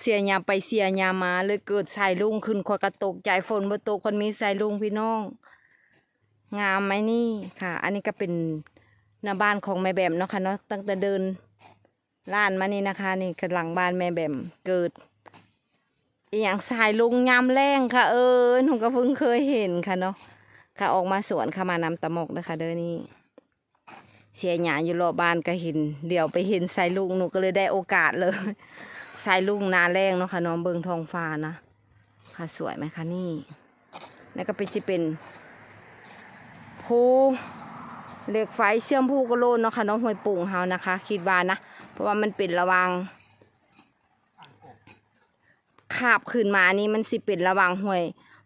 เสียยาไปเสียยามาเลยเกิดสายลุงขึ้นขอยกระตกใจฝนบ่ตกคนมีสายลุงพี่น้อง งามไหมนี่ค่ะ อันนี้ก็เป็นหน้าบ้านของแม่แบมเนาะค่ะเนาะตั้งแต่เดินล้านมานี่นะคะ นี่คือหลังบ้านแม่แบมเกิดอย่างสายลุงยามแรงค่ะ เออหนูก็เพิ่งเคยเห็นค่ะเนาะค่ะออกมาสวนค่ะมานำตะมกนะคะเด้อนี่เสียหยาอยู่รอบบ้านก็เห็น เดี๋ยวไปเห็นสายลุงหนูก็เลยได้โอกาสเลย สายลุงนาแรงเนาะค่ะน้องเบิงทองฟ้านะค่ะสวยไหมคะนี่แล้วก็เป็นสิเป็นภูเหล็กไฟเชื่อมภูกระโลนเนาะค่ะน้องห้วยปุ่งเฮานะคะ คิดว่านะเพราะว่ามันเป็นระวางขาบขึ้นมานี่มันสิเป็นระวางห้วย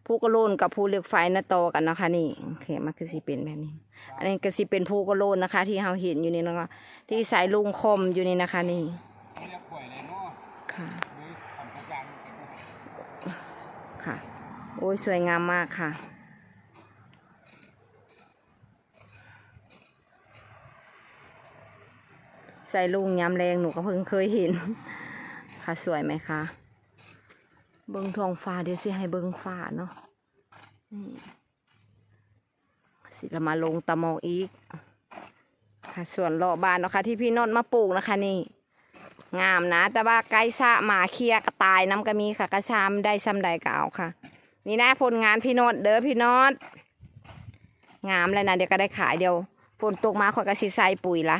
ภูกระโลนกับภูเหล็กไฟนะต่อกันเนาะคะ นี่โอเคมันคือสิเป็นแบบนี้ อันนี้ก็สิเป็นภูกระโลนนะคะ ที่เราเห็นอยู่นี่นะคะที่สายลุงคมอยู่นี่นะคะ นี่ ค่ะค่ะ โอ้ยสวยงามมากค่ะใส่ลุงยำแรงหนูก็เพิ่งเคยเห็น ค่ะสวยไหมคะเบิ้งทองฟ้าเดี๋ยวสิให้เบิ้งฟ้าเนาะนี่สิเรามาลงตะมองอีก ค่ะส่วนเลาะบานเนาะค่ะที่พี่นนท์มาปลูกนะคะนี่ งามนะ แต่ว่าไก่สะหมาเคลียกระตายน้ำก็มีค่ะ กระชามได้ซ้ำใดก็เอาค่ะ นี่นะผลงานพี่โนดเด้อพี่โนดงามเลยนะเดี๋ยวก็ได้ขายเดี๋ยวฝนตกมาข่อยก็สิใส่ปุ๋ยละ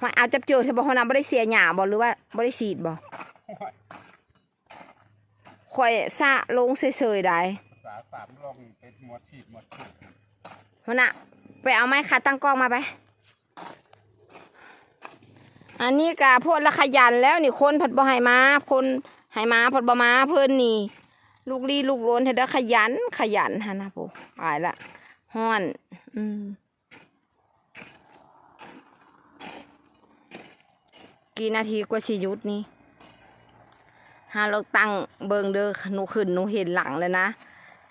ว่าเอาจับเจอเธอบอกว่าน้ำไม่ได้เสียหยาบ่หรือว่าไม่ได้สีดบ่ข่อยสะลงเฉยๆได้สาสามลองเป็นหมวดฉีดหมวดฉีดมันน่ะไปเอาไม้ขาตั้งกล้องมาไป อันนี้กะพวกละขยันแล้วนี่คนผัดบ่ให้มาคนให้มาผัดบ่มาเพิ่นนี่ ลูกลีลูกโลนเธอเด้ขยันขยันฮะนะปูตายละฮ้อน อืมกี่นาทีกว่าสิหยุดนี่หาเราตั้งเบิงเด้อหนูขึ้นหนูเห็นหลังเลยนะ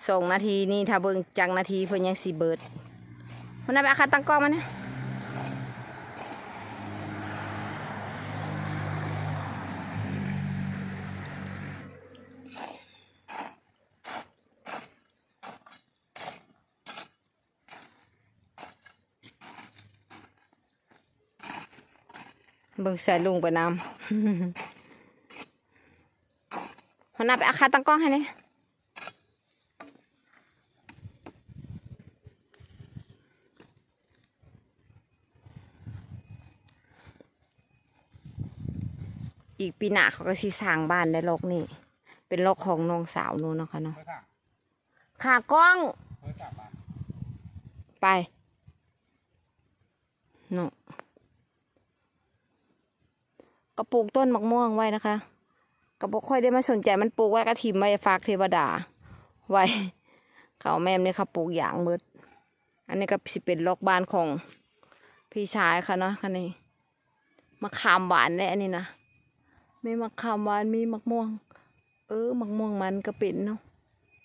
สองนาทีนี่ถ้าเบิงจังนาทีเพิ่นยังสิเบิดมันน่ะไปอาขาตั้งกล้องมาเนี่ย เบิ่งใส่ลุงไปน้ำหัวหน้าไปเอาขาตั้งกล้องให้เลยอีกปีหน้าเขาก็สิสร้างบ้านในโลกนี่ เป็นโลกของน้องสาวนู้นเนาะคะเนาะเพื่อสั่งขากล้องเพื่อสั่งมาไปเนาะ ก็ปลูกต้นมะม่วงไว้นะคะก็บ่ค่อยได้มาสนใจมันปลูกไว้กระถิมไว้ฝากเทวดา ไว้เขาแม่มเนี่ยค่ะปลูกอย่างเบิดอันนี้ก็สิเป็นล็อกบ้านของพี่ชายค่ะเนาะคันนี้มะขามหวานแน่อันนี้นะมีมะขามหวานมีมะม่วง เออมะม่วงมันก็เป็นเนาะ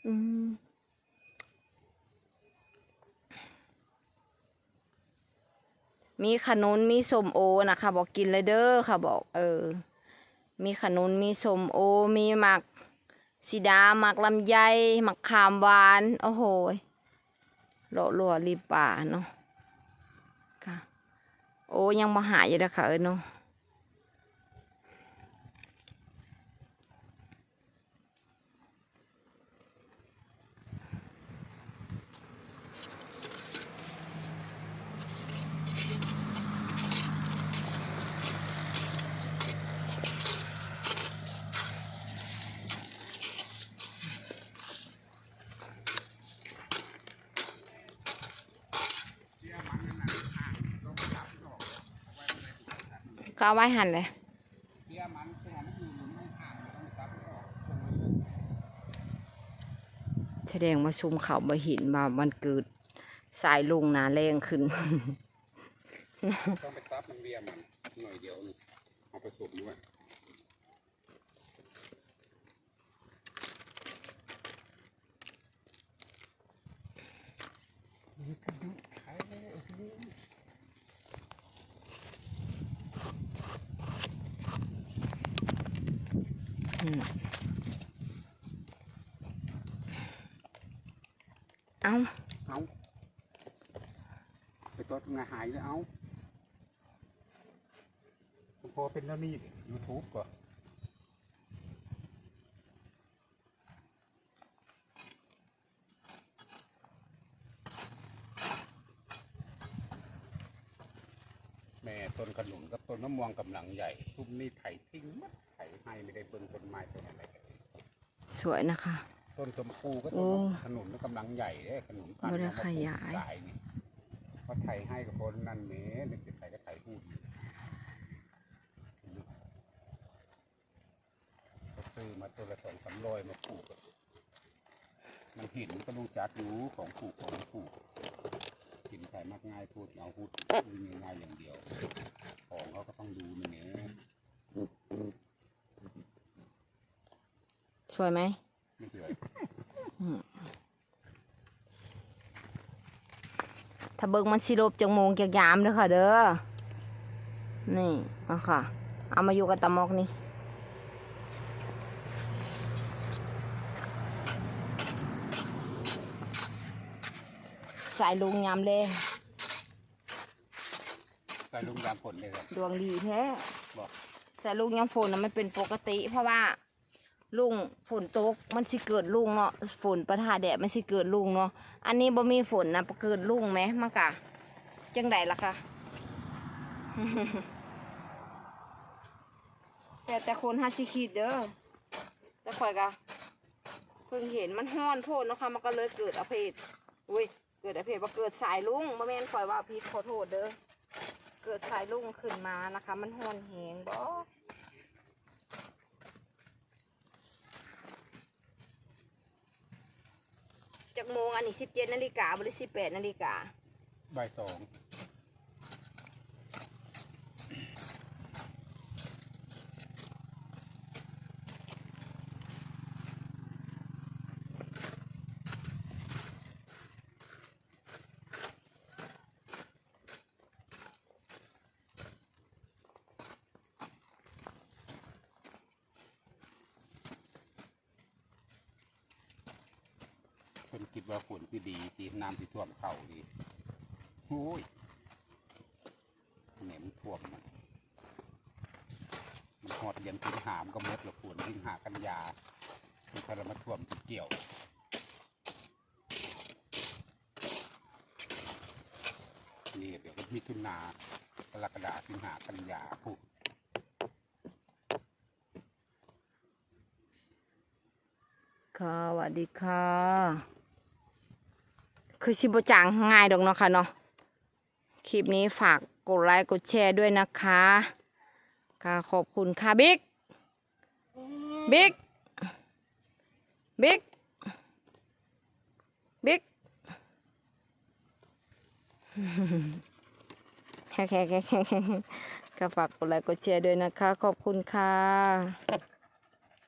อืม มีขนุนมีส้มโอนะคะบอกกินเลยเด้อค่ะบอก เออ มีขนุนมีส้มโอ มีหมักสีดาหมักลำไยหมักขามหวาน โอ้โหยโลลัวรีบป่าเนาะค่ะ โอ้ยังมาหาอยู่นะคะเออเนาะ ก็เอาไว้หันเลยเบี้ยมันขนาดไม่อยู่หรือไม่ห่างต้องซับแสดงว่าชุมเขาบ่หินมามันเกิดสายลุงนาแรงขึ้น ต้องไปซับมันเบี้ยมันหน่อยเดียวนี่เอาผสมด้วย อ อืม เอาเอาไปตัวงานหายแล้วเอาพอเป็นแล้วนี่ยูทูบก่อนแม่ต้นขนุนกับต้นมะม่วงกำลังใหญ่ทุ่มนี่ไถทิ้งมัด ให้ไม่ได้เบิ่งต้นไม้ต้นอะไรกันสวยนะคะ ต้นชมพูก็โอ้ต้นขนุนก็กำลังใหญ่เด้ขนุนพันธุ์บ่ได้เอมปลูกขยายขายนี่เพราะไทยให้กับคนนั่นเมนึกจะไทยก็ไทยพูดอยู่ก็ซื้อมาตัวละสองสามร้อยมาปลูกอะมันหินก็รู้จักรู้ของปลูกของไม่ปลูกหินไทยมากง่ายพูดเอาพูดง่ายๆอย่างเดียว ของเขาก็ต้องดูนี่เม สวยไหมไม่เถื่อยถ้าเบิ่งมันสิลบจังโมงจากยามเด้อค่ะ เด้อ นี่เอาค่ะ เอามาอยู่กับตะมอกนี่สายลุงยามเลยใส่ลุงยามฝนเลยครับดวงดีแท้บอกแต่ลุงยังฝนนะมันเป็นปกติเพราะว่า ลุงฝนตกมันสิเกิดลุงเนาะฝนประทาแดดมันสิเกิดลุงเนาะอันนี้บ่มีฝนนะเกิดลุงไหมมันกะจังไดล่ะคะแต่แต่คนฮาสิคิดเด้อแต่ข่อยกะเพิ่งเห็นมันห้อนโทษนะคะมันก็เลยเกิดอภัยอุ้ยเกิดอภัยว่าเกิดสายลุงบ่แม่นข่อยว่าพี่ขอโทษเด้อเกิดสายลุงขึ้นมานะคะ มันห้อนแหงบ่ จากโมงอันนี้สิบเจ็ดนาฬิกาบริสิบแปดนาฬิกาบ่ายสอง ว่าฝนที่ดีตีน้ำที่ท่วมเข่าดีโอ้ยเหน็มนท่วมมันมันหอดเย็นถึงหามก็เม็ดละฝนถึงหากันยามันพามาท่วมที่เกี่ยวนี่เดี๋ยวก็มิถุนากรกฎาสิงหากันยาพูดค่ะสวัสดีค่ะ คือชิบจางง่ายดอกเนาะค่ะเนาะคลิปนี้ฝากกดไลค์กดแชร์ด้วยนะคะค่ะขอบคุณค่ะบิ๊กบิ๊กบิ๊กบิ๊กแค่แค่แค่แค่ก็ฝากกดไลค์กดแชร์ด้วยนะคะ ขอบคุณค่ะ